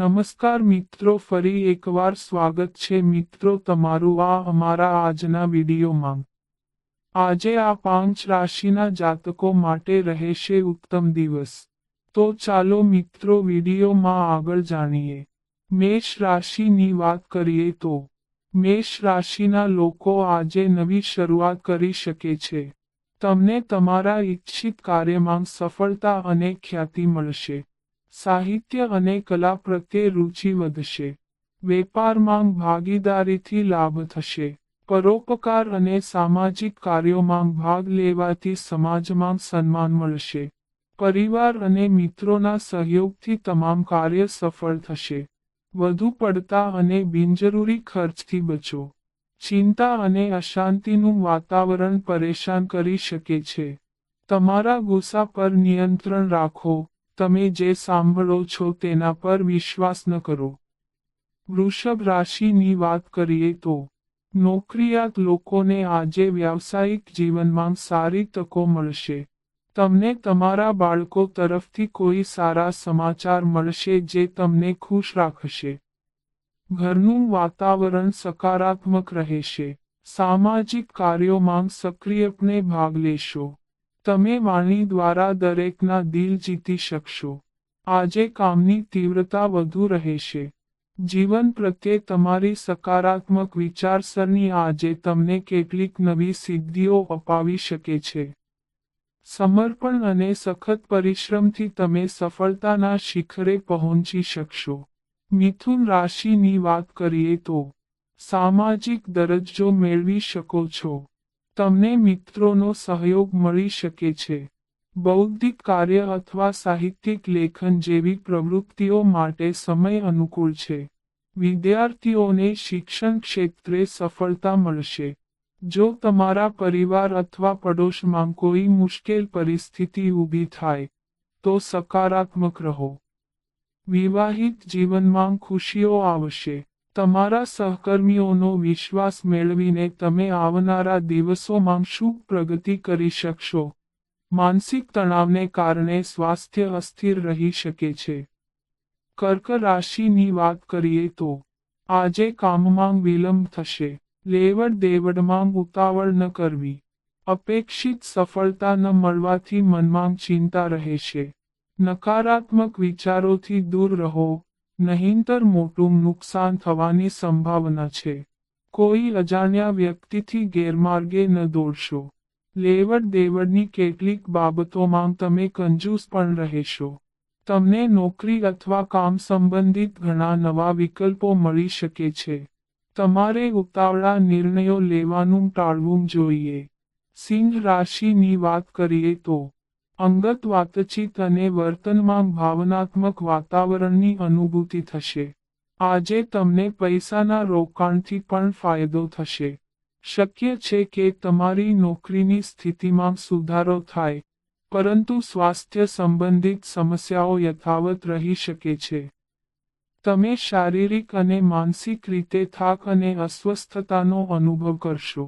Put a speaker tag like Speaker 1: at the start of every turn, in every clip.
Speaker 1: નમસ્કાર મિત્રો, ફરી એકવાર સ્વાગત છે મિત્રો તમારું આ અમારા આજના વિડીયોમાં. આજે આ પાંચ રાશિના જાતકો માટે રહેશે ઉત્તમ દિવસ. તો ચાલો મિત્રો વિડીયોમાં આગળ જાણીએ. મેષ રાશિની વાત કરીએ તો, મેષ રાશિના લોકો આજે નવી શરૂઆત કરી શકે છે. તમને તમારા ઈચ્છિત કાર્યમાં સફળતા અને ખ્યાતિ મળશે. સાહિત્ય અને કલા પ્રત્યે રુચિ વધશે. વેપારમાં ભાગીદારીથી લાભ થશે. પરોપકાર અને સામાજિક કાર્યોમાં ભાગ લેવાથી સમાજમાં સન્માન મળશે. પરિવાર અને મિત્રોના સહયોગથી તમામ કાર્ય સફળ થશે. વધુ પડતા અને બિનજરૂરી ખર્ચથી બચો. ચિંતા અને અશાંતિનું વાતાવરણ પરેશાન કરી શકે છે. તમારા ગુસ્સા પર નિયંત્રણ રાખો. તમે જે સાંભળો છો તેના પર વિશ્વાસ ન કરો. વૃષભ રાશિની વાત કરીએ તો, નોકરિયાત લોકોને આજે વ્યાવસાયિક જીવનમાં સારી તકો મળશે. તમને તમારા બાળકો તરફથી કોઈ સારા સમાચાર મળશે જે તમને ખુશ રાખશે. ઘરનું વાતાવરણ સકારાત્મક રહેશે. સામાજિક કાર્યોમાં સક્રિયપણે ભાગ લેશો. તમે વાણી દ્વારા દરેકના દિલ જીતી શકશો. આજે કામની તીવ્રતા વધુ રહેશે. જીવન પ્રત્યે તમારી સકારાત્મક વિચારસરણી આજે તમને કેટલીક નવી સિદ્ધિઓ અપાવી શકે છે. સમર્પણ અને સખત પરિશ્રમથી તમે સફળતાના શિખરે પહોંચી શકશો. મિથુન રાશિની વાત કરીએ તો, સામાજિક દરજ્જો મેળવી શકો છો. તમને મિત્રોનો સહયોગ મળી શકે છે. બૌદ્ધિક કાર્ય અથવા સાહિત્યિક લેખન જેવી પ્રવૃત્તિઓ માટે સમય અનુકૂળ છે. વિદ્યાર્થીઓને શિક્ષણ ક્ષેત્રે સફળતા મળશે. જો તમારા પરિવાર અથવા પડોશમાં કોઈ મુશ્કેલ પરિસ્થિતિ ઊભી થાય, તો સકારાત્મક રહો. વિવાહિત જીવનમાં ખુશીઓ આવશે. તમારા સહકર્મીઓનો વિશ્વાસ મેળવીને તમે આવનારા દિવસોમાં શું પ્રગતિ કરી શકશો? માનસિક તણાવને કારણે સ્વાસ્થ્ય અસ્થિર રહી શકે છે. કર્ક રાશિની વાત કરીએ તો, આજે કામમાં વિલંબ થશે. લેવડ દેવડમાં ઉતાવળ ન કરવી. અપેક્ષિત સફળતા ન મળવાથી મનમાં ચિંતા રહેશે. નકારાત્મક વિચારોથી દૂર રહો. નહીંતર મોટું નુકસાન થવાની સંભાવના છે. કોઈ અજાણ્યા વ્યક્તિથી ગેરમાર્ગે ન દોડશો. લેવડ દેવડની કેટલીક બાબતોમાં તમે કંજૂસ પણ રહેશો. તમને નોકરી અથવા કામ સંબંધિત ઘણા નવા વિકલ્પો મળી શકે છે. તમારે ઉતાવળા નિર્ણયો લેવાનું ટાળવું જોઈએ. સિંહ રાશિની વાત કરીએ તો અંગત વાતચીત અને વર્તનમાં ભાવનાત્મક વાતાવરણની અનુભૂતિ થશે. આજે તમને પૈસાના રોકાણથી પણ ફાયદો થશે. શક્ય છે કે તમારી નોકરીની સ્થિતિમાં સુધારો થાય, પરંતુ સ્વાસ્થ્ય સંબંધિત સમસ્યાઓ યથાવત રહી શકે છે. તમે શારીરિક અને માનસિક રીતે થાક અને અસ્વસ્થતાનો અનુભવ કરશો.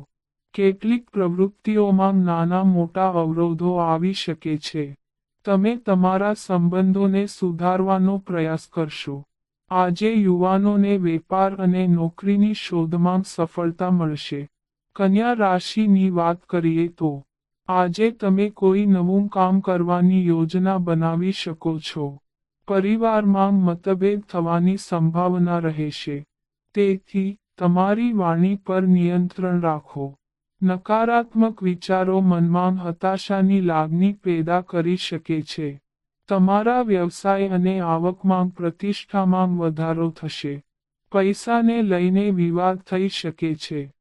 Speaker 1: કેટલીક પ્રવૃત્તિઓમાં નાના મોટા અવરોધો આવી શકે છે. તમે તમારા સંબંધોને સુધારવાનો પ્રયાસ કરશો. આજે યુવાનોને વેપાર અને નોકરીની શોધમાં સફળતા મળશે. કન્યા રાશિની વાત કરીએ તો, આજે તમે કોઈ નવું કામ કરવાની યોજના બનાવી શકો છો. પરિવારમાં મતભેદ થવાની સંભાવના રહેશે. તેથી, તમારી વાણી પર નિયંત્રણ રાખો. નકારાત્મક વિચારો મનમાં હતાશાની લાગણી પેદા કરી શકે છે. તમારા વ્યવસાય અને આવકમાં પ્રતિષ્ઠામાં વધારો થશે. પૈસાને લઈને વિવાદ થઈ શકે છે.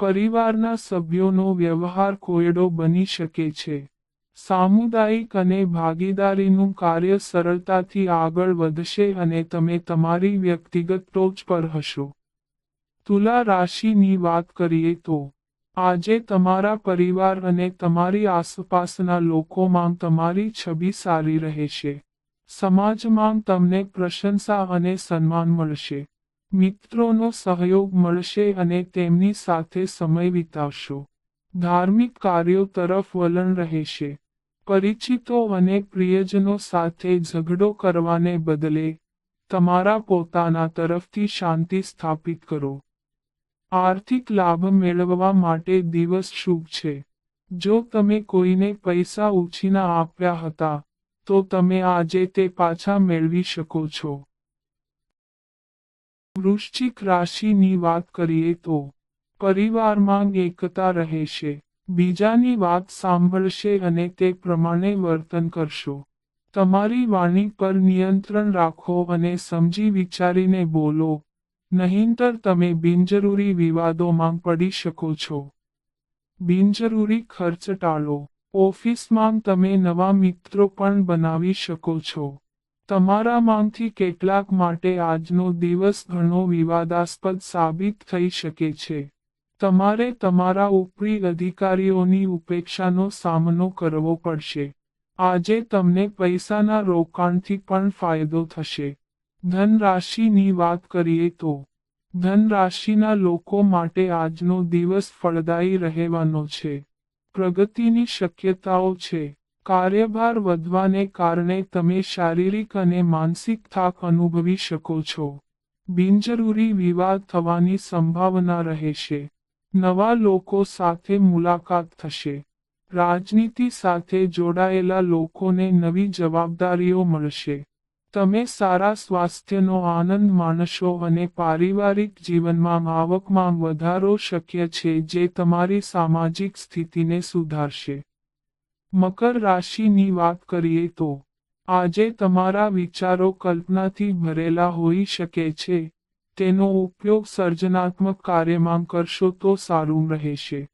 Speaker 1: પરિવારના સભ્યોનો વ્યવહાર કોયડો બની શકે છે. સામુદાયિક અને ભાગીદારીનું કાર્ય સરળતાથી આગળ વધશે અને તમે તમારી વ્યક્તિગત ટોચ પર હશો. તુલા રાશિની વાત કરીએ તો આજે તમારા પરિવાર અને તમારી આસપાસના લોકોમાં તમારી છબી સારી રહેશે. સમાજમાં તમને પ્રશંસા અને સન્માન મળશે. મિત્રોનો સહયોગ મળશે અને તેમની સાથે સમય વિતાવશો. ધાર્મિક કાર્યો તરફ વલણ રહેશે. પરિચિતો અને પ્રિયજનો સાથે ઝઘડો કરવાને બદલે તમારા પોતાના તરફથી શાંતિ સ્થાપિત કરો. આર્થિક લાભ મેળવવા માટે દિવસ શુભ છે. જો તમે કોઈને પૈસા ઉછીના આપ્યા હતા, તો તમે આજે તે પાછા મેળવી શકો છો. વૃશ્ચિક રાશિની વાત કરીએ તો, પરિવારમાં એકતા રહેશે, બીજાની વાત સાંભળશે અને તે પ્રમાણે વર્તન કરશો. તમારી વાણી પર નિયંત્રણ રાખો અને સમજી વિચારીને બોલો નહીંતર તમે બિનજરૂરી વિવાદોમાં પડી શકો છો. બિનજરૂરી ખર્ચ ટાળો. ઓફિસમાં તમે નવા મિત્રો પણ બનાવી શકો છો. તમારામાંથી કેટલાક માટે આજનો દિવસ ઘણો વિવાદાસ્પદ સાબિત થઈ શકે છે. તમારે તમારા ઉપરી અધિકારીઓની ઉપેક્ષાનો સામનો કરવો પડશે. આજે તમને પૈસાના રોકાણથી પણ ફાયદો થશે. ધનરાશિની વાત કરીએ તો ધનરાશિના લોકો માટે આજનો દિવસ ફળદાયી રહેવાનો છે. પ્રગતિની શક્યતાઓ છે. કાર્યભાર વધવાને કારણે તમે શારીરિક અને માનસિક થાક અનુભવી શકો છો. બિનજરૂરી વિવાદ થવાની સંભાવના રહેશે. નવા લોકો સાથે મુલાકાત થશે. રાજનીતિ સાથે જોડાયેલા લોકોને નવી જવાબદારીઓ મળશે. તમે સારા સ્વાસ્થ્યનો આનંદ માણશો અને પારિવારિક જીવનમાં આવકમાં વધારો શક્ય છે જે તમારી સામાજિક સ્થિતિને સુધારશે. મકર રાશિની વાત કરીએ તો, આજે તમારા વિચારો કલ્પનાથી ભરેલા હોઈ શકે છે. તેનો ઉપયોગ સર્જનાત્મક કાર્યમાં કરશો તો સારું રહેશે.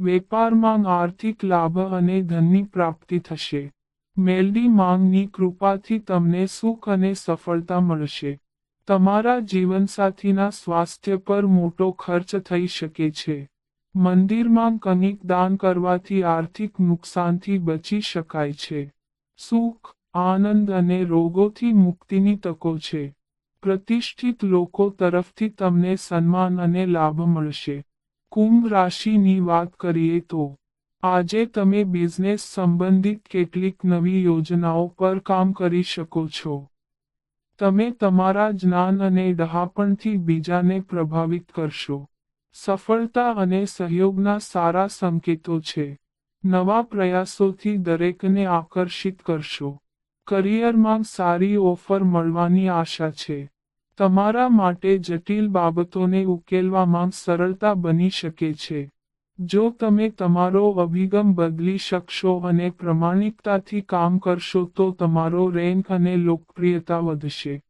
Speaker 1: વેપારમાં આર્થિક લાભ અને ધનની પ્રાપ્તિ થશે. મેલડી માંગની કૃપાથી તમને સુખ અને સફળતા મળશે. તમારા જીવનસાથીના સ્વાસ્થ્ય પર મોટો ખર્ચ થઈ શકે છે. મંદિરમાં કનિક દાન કરવાથી આર્થિક નુકસાનથી બચી શકાય છે. સુખ, આનંદ અને રોગોથી મુક્તિની તકો છે. પ્રતિષ્ઠિત લોકો તરફથી તમને સન્માન અને લાભ મળશે. કુંભ રાશિની વાત કરીએ તો આજે તમે બિઝનેસ સંબંધિત કેટલીક નવી યોજનાઓ પર કામ કરી શકો છો. તમે તમારા જ્ઞાન અને ડહાપણથી બીજાને પ્રભાવિત કરશો. સફળતા અને સહયોગના સારા સંકેતો છે. નવા પ્રયાસોથી દરેકને આકર્ષિત કરશો. કરિયરમાં સારી ઓફર મળવાની આશા છે. તમારા માટે જટિલ બાબતોને ઉકેલવામાં સરળતા બની શકે છે. જો તમે તમારો અભિગમ બદલી શકશો અને પ્રમાણિકતાથી કામ કરશો તો તમારો રેન્ક અને લોકપ્રિયતા વધશે.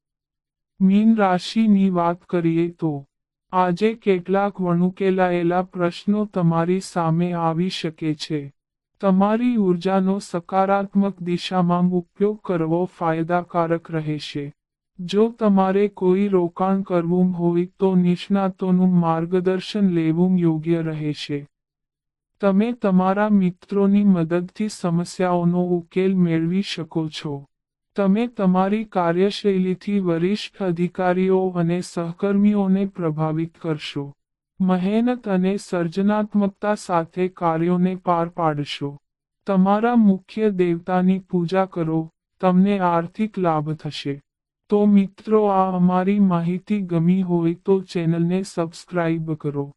Speaker 1: મીન રાશિની વાત કરીએ તો, આજે કેટલાક વણુકેલાયેલા પ્રશ્નો તમારી સામે આવી શકે છે. તમારી ઉર્જાનો સકારાત્મક દિશામાં ઉપયોગ કરવો ફાયદાકારક રહેશે. જો તમારે કોઈ રોકાણ કરવું હોય તો નિષ્ણાતોનું માર્ગદર્શન લેવું યોગ્ય રહેશે. તમે તમારા મિત્રોની મદદથી સમસ્યાઓનો ઉકેલ મેળવી શકો છો. તમે તમારી કાર્યશૈલીથી વરિષ્ઠ અધિકારીઓ અને સહકર્મીઓને પ્રભાવિત કરશો. મહેનત અને સર્જનાત્મકતા સાથે કાર્યોને પાર પાડશો. તમારા મુખ્ય દેવતાની પૂજા કરો, તમને આર્થિક લાભ થશે. તો મિત્રો, આ અમારી માહિતી ગમી હોય તો ચેનલને સબસ્ક્રાઇબ કરો.